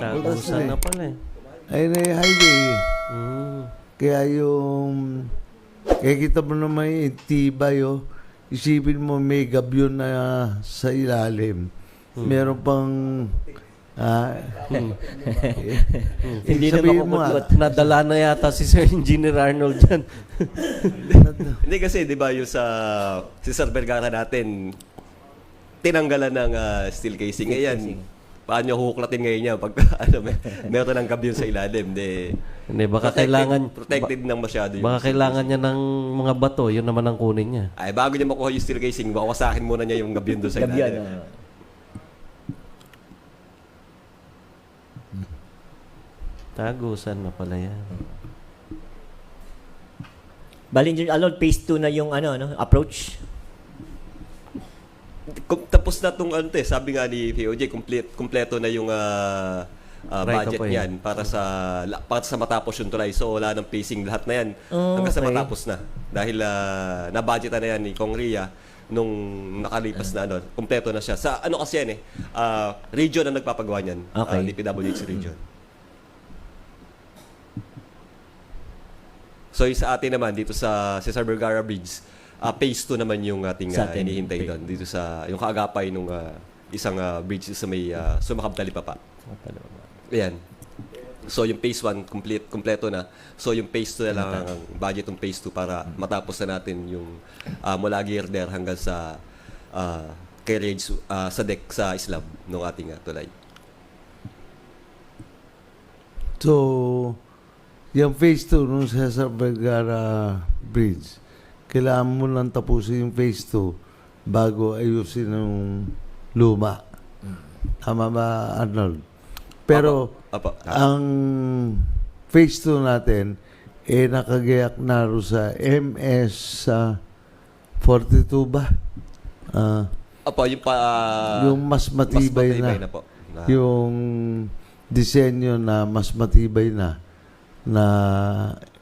Tagusan na pala eh. Ayun na yung highway. Mm. Kaya yung... Kaya kita mo naman yung tibay, oh. Isipin mo may gabyon na sa ilalim. Meron pang... Ah, Hindi na sabihin mo, makukutlot. Nadala na yata si Sir Engineer Arnold dyan. Hindi kasi, di ba, yung sa si Sir Vergara natin, tinanggalan ng ah, steel casing. Ngayon, paano huklatin ngayon niya pag ano, may, meron ng gabyon sa ilalim? Di, Hindi, baka protected, kailangan... protected ng masyado yung Baka kailangan niya ng mga bato, yun naman ang kunin niya. Ay, bago niya makuha yung steel casing, wawasakin muna niya yung gabyon doon sa ilalim. ah. Tagusan na pala yan. Bali, Arnold, phase 2 na yung ano, no, approach. Tapos na tong ano eh, sabi nga ni POJ, complete, kompleto na yung ah, ah, Right budget niyan para sa para sa matapos yung tulay. So wala nang pacing lahat na yan Oh, hanggang sa okay. matapos na. Dahil ah, na-budgetan na yan ni Kong Ria nung nakalipas na ano, kompleto na siya. Sa ano kasi yan eh, ah, region ang nagpapagawa niyan. Okay. ah, DPWH region. So yung sa atin naman dito sa Cesar Vergara Bridge, ah, phase 2 naman yung ating Sa ah, atin. hinihintay doon dito sa yung kaagapay nung ah, isang ah, bridge sa may uh, Sumakab Talipapa. Ayan. So yung phase 1 complete kompleto na. So yung phase 2 na lang ang budget ng phase 2 para matapos na natin yung ah, mula Girder hanggang sa uh, carriage ah, sa deck sa Islam ng ating ah, tulay. So, yung phase 2 nung Cesar Vergara Bridge, kailangan mo lang tapusin yung phase 2 bago ayusin yung luma. Tama ba, Arnold? Pero, Apa. ang phase 2 natin, eh nakagayak na ro sa MS sa 42 ba? Ah, Apa, yung pa ah, yung mas mas matibay, na. na po. Na- yung disenyo na mas matibay na na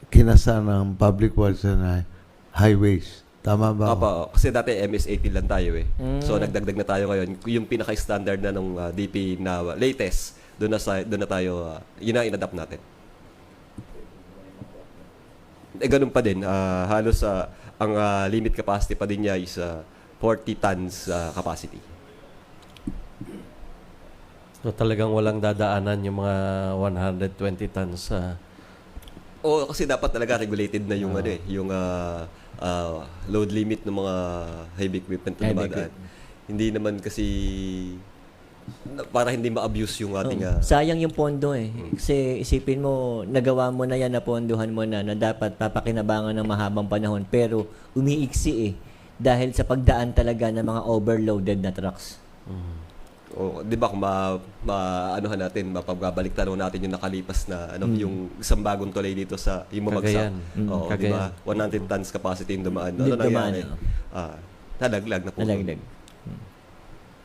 kinasa ng public works and hi- highways. Tama ba? Apa, kasi dati MS-18 lang tayo eh. Mm. So nagdagdag na tayo ngayon. Yung pinaka-standard na nung ah, DP na latest, doon na, sa, doon na tayo, ah, yun na inadapt natin. Eh, ganun pa din. ah, halos ah, ang ah, limit capacity pa din niya is ah, 40 tons ah, capacity. So talagang walang dadaanan yung mga 120 tons sa... O kasi dapat talaga regulated na yung ano eh, yung ah, ah, load limit ng mga heavy equipment na Heavy dumadaan. Hindi naman kasi na- para hindi ma-abuse yung ating ah, Sayang yung pondo eh. Kasi isipin mo, nagawa mo na yan, napondohan mo na, na dapat papakinabangan ng mahabang panahon. Pero umiiksi eh. Dahil sa pagdaan talaga ng mga overloaded na trucks. O, 'di ba kung ma, ma anuhan natin, mapagbabalik tanong natin yung nakalipas na ano yung isang bagong tulay dito sa yung mamagsak. Cagayan. Mm. Oo, 'di ba? 100 tons capacity yung dumaan. Ano dumaan, nangyari? oo. Ah, nalaglag na po. Nalagdag.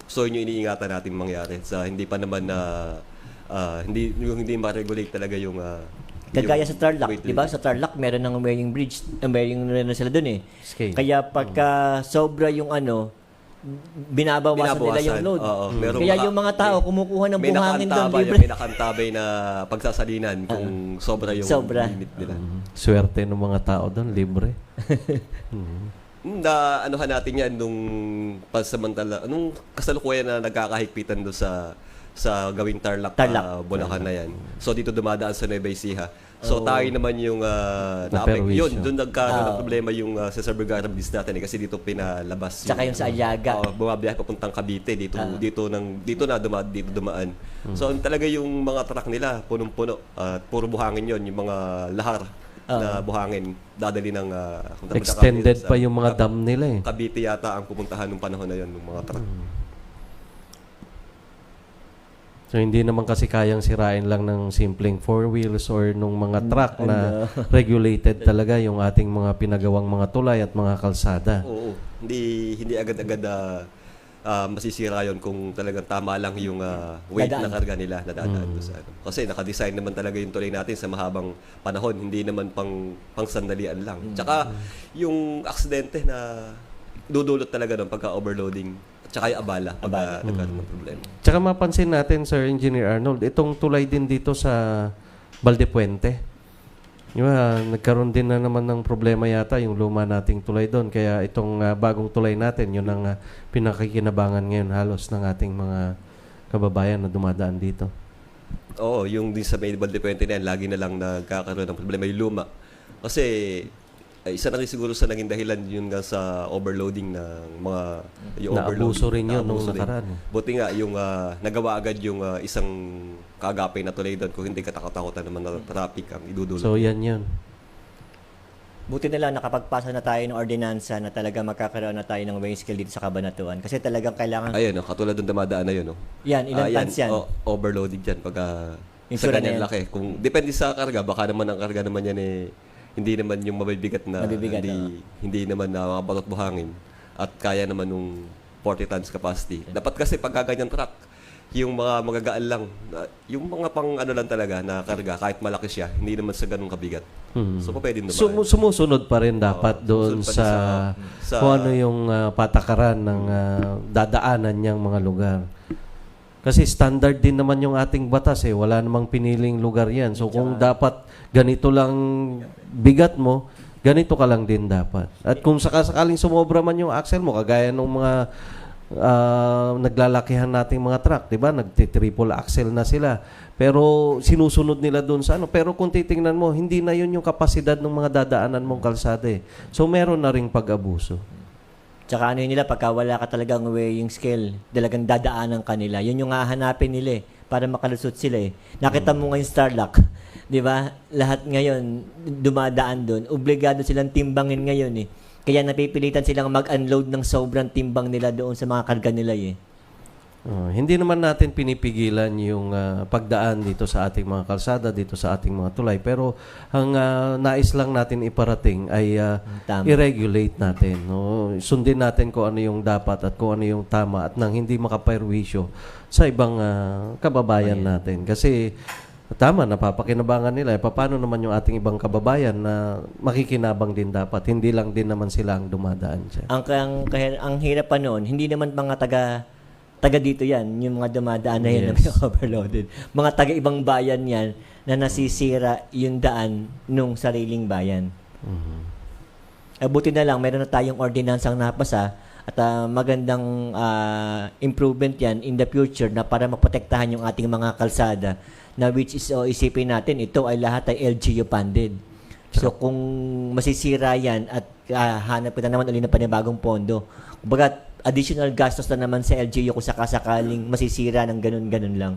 So yun yung iniingatan natin mangyari sa hindi pa naman na ah, hindi yung hindi ma-regulate talaga yung ah, Kagaya yung sa Tarlac, di ba? Sa Tarlac, meron ng Umering Bridge, Umering na sila dun eh. Scale. Kaya pagka sobra yung ano, binabawasan, nila yung load. Oo, merong Kaya naka- yung mga tao kumukuha ng buhangin doon libre. may nakantabay na pagsasalinan kung sobra yung Sobra. limit nila. Swerte ng mga tao doon, libre. Hmm, Na anuhan natin yan nung pansamantala, nung kasalukuyan na nagkakahigpitan doon sa sa gawing Tarlac, Tarlac. ah, Bulacan na yan. So dito dumadaan sa Nueva Ecija. So tayo naman yung uh, Naperwisyo. yun, doon nagkaroon ng Oo. problema yung uh, sa Vergara Bridge natin eh, kasi dito pinalabas. Tsaka yung sa Aliaga. Oo, bumabiyahe papuntang Cavite dito Ah. dito nang dito na duma, dito dumaan. So talaga yung mga truck nila punong-puno at puro buhangin yon yung mga lahar na buhangin dadali ng ah, tama- Extended sa- pa yung mga dam nila eh. Cavite yata ang pupuntahan ng panahon na yon ng mga truck. So hindi naman kasi kayang sirain lang ng simpleng four wheels or nung mga truck na regulated talaga yung ating mga pinagawang mga tulay at mga kalsada. Oo, hindi hindi agad-agad ah, ah, masisira yon kung talagang tama lang yung ah, weight Dadaan. na karga nila na dadaan doon sa ano. Kasi naka-design naman talaga yung tulay natin sa mahabang panahon, hindi naman pang pang sandalian lang. Tsaka yung aksidente na dudulot talaga doon pagka overloading. Tsaka yung abala pag Abala. ah, nagkaroon ng problema. Tsaka mapansin natin, Sir Engineer Arnold, itong tulay din dito sa Valdepuente. Di ba, nagkaroon din na naman ng problema yata yung luma nating tulay doon. Kaya itong ah, bagong tulay natin, yun ang ah, pinakikinabangan ngayon halos ng ating mga kababayan na dumadaan dito. Oo, yung din sa may Valdepuente na yan, lagi na lang nagkakaroon ng problema yung luma. Kasi eh, isa na rin siguro sa naging dahilan yun nga sa overloading ng mga yung Naabuso rin yun nung rin. nakaraan. eh. Buti nga yung ah, nagawa agad yung ah, isang kagapay na tulay doon kung hindi katakot-takotan naman na traffic ang idudulot. So yan yun. Buti na lang nakapagpasa na tayo ng ordinansa na talaga magkakaroon na tayo ng weighing scale dito sa Kabanatuan. Kasi talagang kailangan, Ayun, no, katulad ng dumadaan na yun. No? yan, ilang Ah, tons yan. o- overloading dyan pag Yung sa na ganyan yan. laki. Kung depende sa karga, baka naman ang karga naman yan eh hindi naman yung mabibigat na Mabibigat, hindi hindi naman na makabalot buhangin at kaya naman nung 40 tons capacity. Dapat kasi pag ganyan truck, yung mga magagaan lang, yung mga pang ano lang talaga na karga, kahit malaki siya, hindi naman sa ganung kabigat. Hmm. So, pwede naman. Sumu- sumusunod pa rin dapat Oo, doon sa, sa- sa- kung ano yung ah, patakaran ng ah, dadaanan niyang mga lugar. Kasi standard din naman yung ating batas eh. Wala namang piniling lugar yan. So kung dapat ganito lang bigat mo, ganito ka lang din dapat. At kung sakasakaling sumobra man yung axle mo, kagaya ng mga ah, naglalakihan nating mga truck, 'di ba? Nagti-triple axle na sila. Pero sinusunod nila doon sa ano. Pero kung titingnan mo, hindi na 'yun yung kapasidad ng mga dadaanan mong kalsada eh. So meron na ring pag-abuso. Tsaka ano yun nila, pagka wala ka talagang weighing scale, talagang dadaanan ka nila. Yun yung hahanapin nila eh, para makalusot sila eh. Nakita mo ngayon Starlock, di ba? Lahat ngayon, dumadaan doon. Obligado silang timbangin ngayon eh. Kaya napipilitan silang mag-unload ng sobrang timbang nila doon sa mga karga nila eh. Oh, hindi naman natin pinipigilan yung ah, pagdaan dito sa ating mga kalsada, dito sa ating mga tulay. Pero ang ah, nais lang natin iparating ay Tama. i-regulate natin. No? Sundin natin kung ano yung dapat at kung ano yung tama at nang hindi makaperwisyo sa ibang ah, kababayan natin. Kasi tama, napapakinabangan nila. Eh, paano naman yung ating ibang kababayan na makikinabang din dapat? Hindi lang din naman sila ang dumadaan dyan. Ang, ang, ang hirap pa noon, hindi naman mga taga taga dito yan, yung mga dumadaan na yan na may overloaded. Mga taga ibang bayan yan na nasisira yung daan nung sariling bayan. Eh, buti na lang, meron na tayong ordinansang napasa at ah, magandang ah, improvement yan in the future na para maprotektahan yung ating mga kalsada na which is oh, isipin natin, ito ay lahat ay LGU funded. So kung masisira yan at ah, hanap ka na naman ulit ng panibagong pondo, kumbaga additional gastos na naman sa LGU kung sakasakaling masisira ng ganun-ganun lang.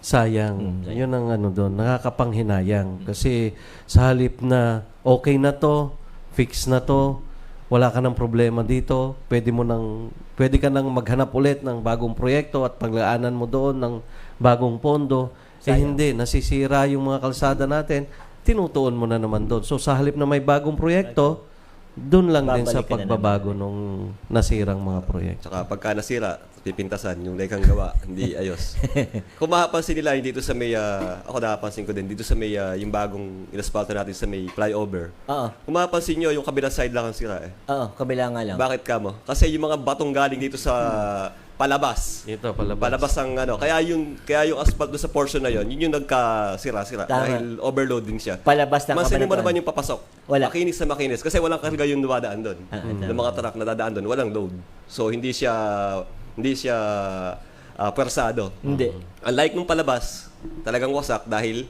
Sayang. Yun ang ano doon, nakakapanghinayang. Kasi sa halip na okay na to, fix na to, wala ka ng problema dito, pwede mo nang pwede ka nang maghanap ulit ng bagong proyekto at paglaanan mo doon ng bagong pondo. Eh hindi, nasisira yung mga kalsada natin, tinutuon mo na naman doon. So sa halip na may bagong proyekto, doon lang din sa Babalik ka na pagbabago nung nasirang mga proyekto. Tsaka pagka nasira, pipintasan, yung lekang gawa, hindi ayos. Kung mapapansin nila, yung dito sa may, ah, ako napapansin ko din, dito sa may, ah, yung bagong inaspalto natin sa may flyover, Oo. kung mapapansin nyo, yung kabilang side lang ang sira eh. Oo, kabila nga lang. Bakit ka mo? Kasi yung mga batong galing dito sa palabas. Ito palabas. Palabas ang ano, kaya yung kaya yung asphalt doon sa portion na yon, yun yung nagkasira-sira Tama. dahil overloading siya. Palabas ng Mansinin mo naman yung papasok. Wala. Makinis sa makinis kasi walang karga yung dumadaan doon. Ah, ng mga truck na dadaan doon, walang load. So hindi siya hindi siya ah, pwersado. Hindi. Unlike nung palabas, talagang wasak dahil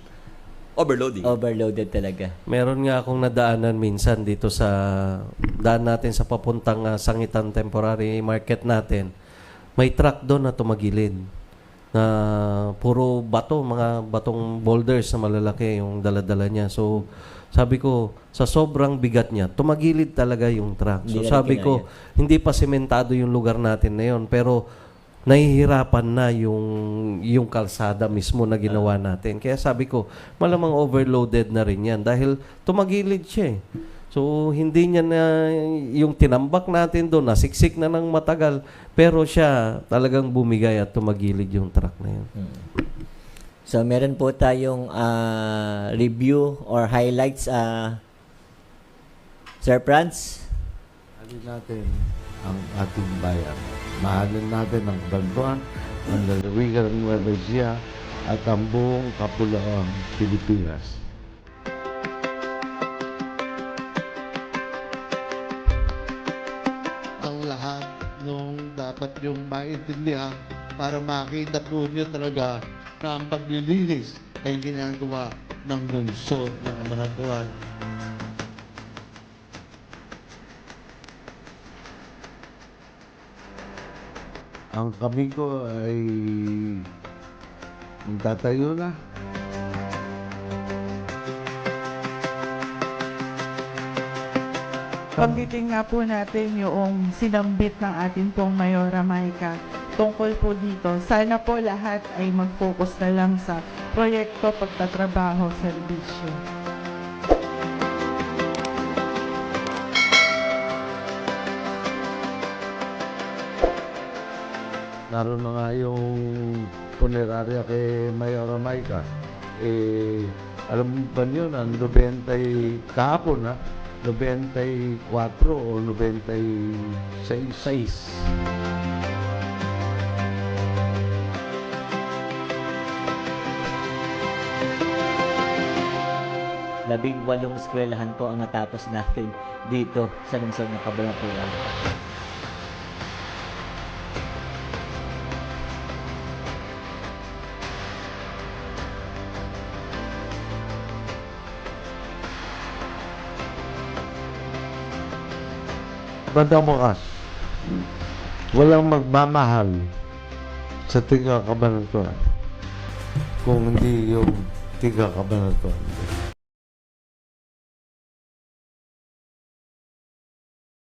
overloading. Overloaded talaga. Meron nga akong nadaanan minsan dito sa daan natin sa papuntang ah, Sangitan Temporary Market natin. May truck doon na tumagilid na puro bato, mga batong boulders na malalaki yung daladala niya. So, sabi ko, sa sobrang bigat niya, tumagilid talaga yung truck. So, sabi ko, hindi pa sementado yung lugar natin na yun, pero nahihirapan na yung yung kalsada mismo na ginawa natin. Kaya sabi ko, malamang overloaded na rin yan dahil tumagilid siya eh. So, hindi niya na yung tinambak natin doon, nasiksik na ng matagal, pero siya talagang bumigay at tumagilid yung truck na yun. So, meron po tayong ah, review or highlights, ah, Sir Franz. Alin natin ang ating bayan. Mahalin natin ang Bantuan, ang lalawigan ng Nueva at ang buong kapulaang Pilipinas. Yung maintindihan para makita po niyo talaga na ang paglilinis ay ginagawa ng lungsod ng Manatuan. Ang kami ko ay magtatayo na. Pagditing nga po natin yung sinambit ng ating pong Mayora Maika tungkol po dito. Sana po lahat ay mag-focus na lang sa proyekto, pagtatrabaho, serbisyo. Naroon na nga yung punerarya kay Mayora Maika. Eh, alam mo ba yun, ang 90 kahapon ha? 94 o 96? Labing walong eskwelahan po ang natapos natin dito sa lungsod ng Cabanatuan. Bandang bukas, walang magmamahal sa tiga kabanatuan kung hindi yung tiga kabanatuan.